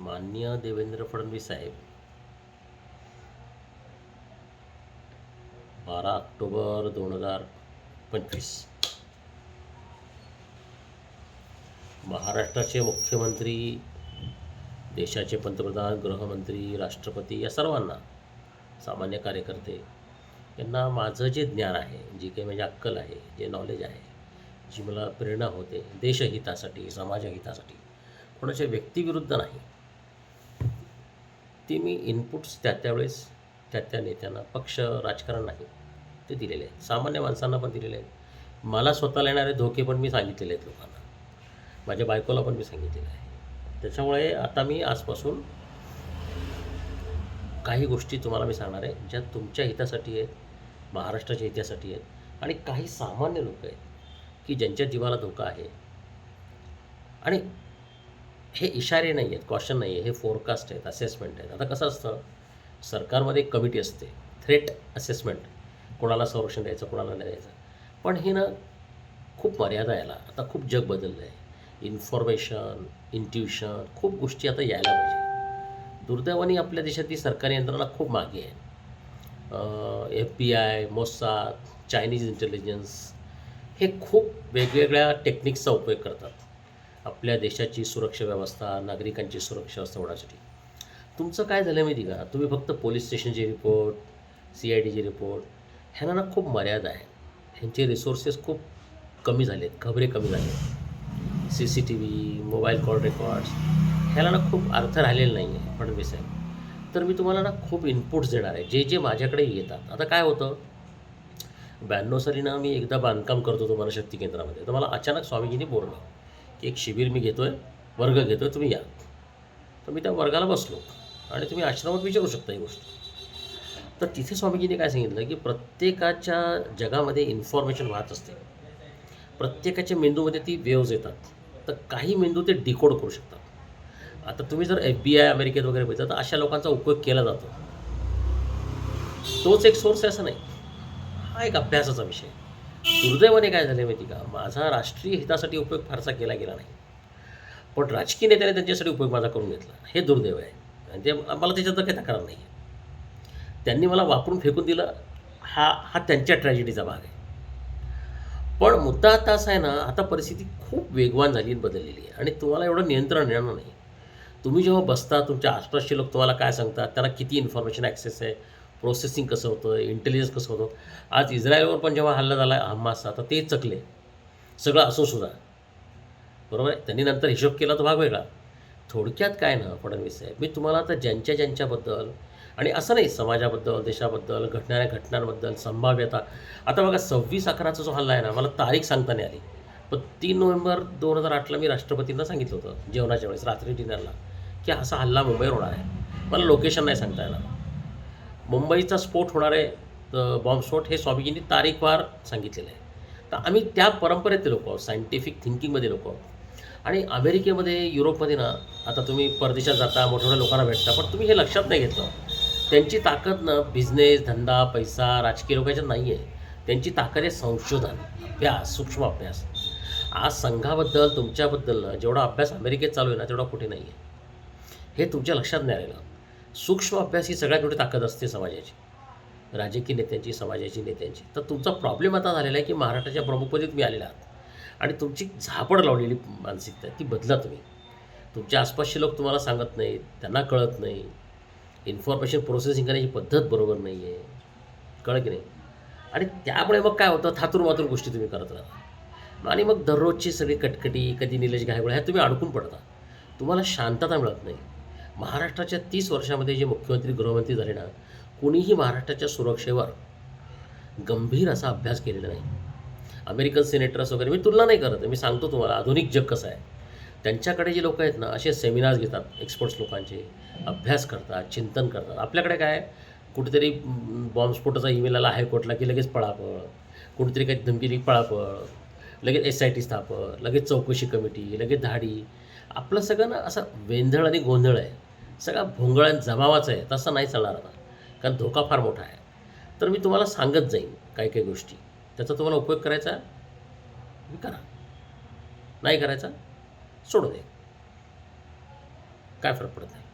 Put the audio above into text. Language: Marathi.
माननीय देवेंद्र फडणवीस साहेब बारा ऑक्टोबर दोन हजार पंचवीस. महाराष्ट्राचे मुख्यमंत्री देशाचे पंतप्रधान गृहमंत्री राष्ट्रपती या सर्वांना सामान्य कार्यकर्ते यांना माझं जे ज्ञान आहे जी काही माझी अक्कल आहे जे नॉलेज आहे जी मला प्रेरणा होते देशहितासाठी समाजहितासाठी कोणाच्या व्यक्तिविरुद्ध नाही ती मी इनपुट्स त्या त्यावेळेस त्या त्या नेत्यांना पक्ष राजकारण नाही ते दिलेले आहेत. सामान्य माणसांना पण दिलेले आहेत. मला स्वतःला येणारे धोके पण मी सांगितलेले आहेत लोकांना. माझ्या बायकोला पण मी सांगितलेलं आहे. त्याच्यामुळे आता मी आजपासून काही गोष्टी तुम्हाला मी सांगणार आहे ज्या तुमच्या हितासाठी आहेत महाराष्ट्राच्या हितासाठी आहेत. आणि काही सामान्य लोक आहेत की ज्यांच्या जीवाला धोका आहे. आणि हे इशारे नाही आहेत क्वेश्चन नाही आहे हे फोरकास्ट आहेत असेसमेंट आहेत. आता कसं असतं सरकारमध्ये एक कमिटी असते थ्रेट असेसमेंट कोणाला संरक्षण द्यायचं कोणाला नाही द्यायचं. पण हे ना खूप मर्यादा यायला आता खूप जग बदललं आहे इन्फॉर्मेशन इंट्युशन खूप गोष्टी आता यायला पाहिजे. दुर्दैवाने आपल्या देशातली सरकारी यंत्रणा खूप मागे आहे. F B I Mossad Chinese intelligence हे खूप वेगवेगळ्या टेक्निक्सचा उपयोग करतात. आपल्या देशाची सुरक्षा व्यवस्था नागरिकांची सुरक्षा व्यवस्था होण्यासाठी. तुमचं काय झालं माहिती का? तुम्ही फक्त पोलीस स्टेशनचे रिपोर्ट सी आय डीचे रिपोर्ट ह्यांना ना खूप मर्यादा आहे. ह्यांचे रिसोर्सेस खूप कमी झाले आहेत खबरे कमी झाले आहेत C C T V mobile call records ह्याला ना खूप अर्थ राहिलेला नाही आहे फडणवीस साहेब. तर मी तुम्हाला ना खूप इनपुट्स देणार आहे. जे जे माझ्याकडे येतात. आता काय होतं? ब्याण्णव साली ना मी एकदा बांधकाम करत होतो मनशक्ती केंद्रामध्ये. तर मला अचानक स्वामीजींनी बोललं की एक शिबिर मी घेतो आहे वर्ग घेतो आहे तुम्ही या. तर मी त्या वर्गाला बसलो आणि तुम्ही आश्रमात विचारू शकता ही गोष्ट. तर तिथे स्वामीजीने काय सांगितलं की प्रत्येकाच्या जगामध्ये इन्फॉर्मेशन वाहत असते. प्रत्येकाच्या मेंदूमध्ये ती वेव्ज येतात. तर काही मेंदू ते डिकोड करू शकतात. आता तुम्ही जर एफ बी आय अमेरिकेत वगैरे बघितलं तर अशा लोकांचा उपयोग केला जातो. तोच एक सोर्स आहे असं नाही. हा एक अभ्यासाचा विषय दुर्दैवाने काय झाले माहिती का? माझा राष्ट्रीय हितासाठी उपयोग फारसा केला गेला नाही. पण राजकीय नेत्याने त्यांच्यासाठी उपयोग माझा करून घेतला. हे दुर्दैव आहे. आणि ते मला त्याच्यात काही तक्रार नाही आहे त्यांनी मला वापरून फेकून दिलं. हा हा त्यांच्या ट्रॅजेडीचा भाग आहे. पण मुद्दा आता असा आहे ना आता परिस्थिती खूप वेगवान झाली आणि बदललेली आहे. आणि तुम्हाला एवढं नियंत्रण येणार नाही. तुम्ही जेव्हा बसता तुमच्या आसपासचे लोक तुम्हाला काय सांगतात? त्याला किती इन्फॉर्मेशन ॲक्सेस आहे? प्रोसेसिंग कसं होतं इंटेलिजन्स कसं होतं. आज इस्रायलवर पण जेव्हा हल्ला झाला हमासचा तर ते चकले. सगळं असून सुद्धा. बरोबर आहे? त्यांनी नंतर हिशोब केला तो भाग वेगळा. थोडक्यात काय ना फडणवीस साहेब मी तुम्हाला आता ज्यांच्या ज्यांच्याबद्दल आणि असं नाही समाजाबद्दल देशाबद्दल घडणाऱ्या घटनांबद्दल संभाव्यता. आता बघा सव्वीस अकराचा जो हल्ला आहे ना मला तारीख सांगता नाही आली. पण तीन नोव्हेंबर दोन हजार आठला मी राष्ट्रपतींना सांगितलं होतं जेवणाच्या वेळेस रात्री डिनरला की असा हल्ला मुंबईवर होणार आहे. मला लोकेशन नाही सांगता येणार. मुंबईचा स्फोट होणार आहे बॉम्बस्फोट हे स्वामीजींनी तारीखवार सांगितलेलं आहे तर आम्ही त्या परंपरेतले लोक आहोत सायंटिफिक थिंकिंगमध्ये लोक आहोत. आणि अमेरिकेमध्ये युरोपमध्ये ना आता तुम्ही परदेशात जाता मोठ्या मोठ्या लोकांना भेटता पण तुम्ही हे लक्षात नाही घेतलं. त्यांची ताकद ना बिझनेस धंदा पैसा राजकीय लोकांच्या नाही आहे त्यांची ताकद आहे संशोधन अभ्यास सूक्ष्म अभ्यास. आज संघाबद्दल तुमच्याबद्दल ना जेवढा अभ्यास अमेरिकेत चालू आहे ना तेवढा कुठे नाही आहे हे तुमच्या लक्षात नाही राहिलं. सूक्ष्म अभ्यास ही सगळ्यात मोठी ताकद असते समाजाची. राजकीय नेत्यांची समाजाची नेत्यांची. तर तुमचा प्रॉब्लेम आता झालेला आहे की महाराष्ट्राच्या प्रमुखपदी तुम्ही आलेला आहात. आणि तुमची झापड लावलेली मानसिकता ती बदला तुम्ही. तुमच्या आसपासचे लोक तुम्हाला सांगत नाहीत त्यांना कळत नाही. इन्फॉर्मेशन प्रोसेसिंग करण्याची पद्धत बरोबर नाही आहे कळत की नाही? आणि त्यामुळे मग काय होतं? थातूर मातूर गोष्टी तुम्ही करत राहता. आणि मग दररोजची सगळी कटकटी कधी निलेश गायगोळ ह्या तुम्ही अडकून पडता. तुम्हाला शांतता मिळत नाही. महाराष्ट्राच्या तीस वर्षामध्ये जे मुख्यमंत्री गृहमंत्री झाले ना कुणीही महाराष्ट्राच्या सुरक्षेवर गंभीर असा अभ्यास केलेला नाही. अमेरिकन सिनेटर्स वगैरे मी तुलना नाही करत मी सांगतो तुम्हाला आधुनिक जग कसं आहे. त्यांच्याकडे जे लोक आहेत ना असे सेमिनार्स घेतात एक्सपर्ट्स लोकांचे अभ्यास करतात चिंतन करतात. आपल्याकडे काय कुठेतरी बॉम्बस्फोटाचा ईमेल आला हायकोर्टला की लगेच पळापळ कुठेतरी काही धमकी दिली पळापळ लगेच एस आय टी स्थापन लगेच चौकशी कमिटी लगेच धाडी. आपलं सगळं ना असं वेंधळ आणि गोंधळ आहे. सगळा भोंगळ जमावाचं आहे तसं नाही चालणार आता. कारण धोका फार मोठा आहे. तर मी तुम्हाला सांगत जाईन काही काही गोष्टी. त्याचा तुम्हाला उपयोग करायचा करा. नाही करायचा? सोडू दे. काय फरक पडत नाही.